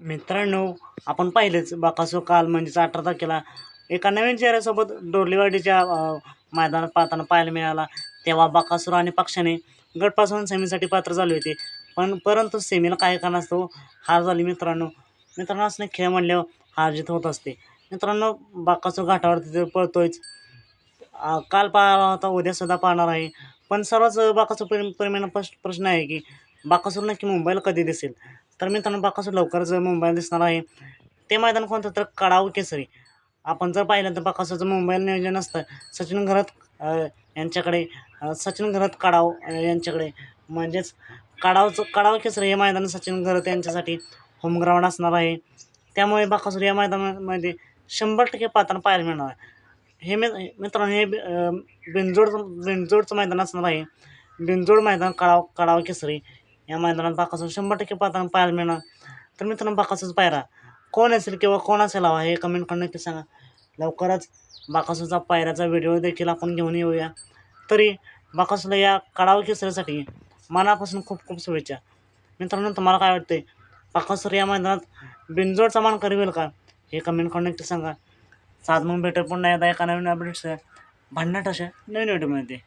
मित्रांनो आपण पाहिलेच बाकासो काल म्हणजेच अठरा तारखेला एका नवीन चेहऱ्यासोबत डोरलीवाडीच्या मैदानात पाहताना पाहायला मिळाला. तेव्हा बाकासूर आणि पक्षाने गटपासून सेमीसाठी पात्र झाले होते. पण परंतु सेमीला काही कारणास्तव हार झाली मित्रांनो. मित्रांनो असणे खेळ म्हणल्यावर हार जीत होत असते. मित्रांनो बाकासूर घाटावर तिथे पळतोयच. काल पाहिला होता उद्यासुद्धा पाहणार आहे. पण सर्वच बाकासूर प्रेम प्रेमींना प्रश्न आहे की बाकासूर नक्की मुंबईला कधी दिसेल? तर मित्रांनो बाकासूर लवकरच मुंबईला दिसणार आहे. ते मैदान कोणतं तर कडाव केसरी. आपण जर पाहिलं तर बाकासूरचं मुंबईला नियोजन असतं. सचिन घरात यांच्याकडे सचिन घरात कडाव यांच्याकडे. म्हणजेच कडावचं कडाव केसरी हे मैदान सचिन घरात यांच्यासाठी होमग्राऊंड असणार आहे. त्यामुळे बाकासूर या मैदानामध्ये शंभर टक्के पात्र पाहायला मिळणार आहे. हे मि मित्रांनो हे बि- बिंजोडचं मैदान असणार आहे. बिंजोड मैदान कडाव कडाव केसरी. या मैदानात बाकासूर शंभर टक्के पात्र पाहायला मिळणार. तर मित्रांनो बाकासूरचा पायरा कोण असेल किंवा कोण असेल हवा हे कमेंट करून नक्की सांगा. लवकरच बाकासूरचा पायऱ्याचा व्हिडिओ देखील आपण घेऊन येऊया. तरी बाकासूरला या कडाव केसरीसाठी मनापासून खूप खूप शुभेच्छा. मित्रांनो तुम्हाला काय वाटते बाकासूर या मैदानात बिनजोडचा मान करवेल का? हे कमेंट करून नक्की सांगा. सात म्हणून भेटेल पुन्हा एकदा एका नवीन अपडेट्स भांडणाट अशा नवीन व्हिडिओमध्ये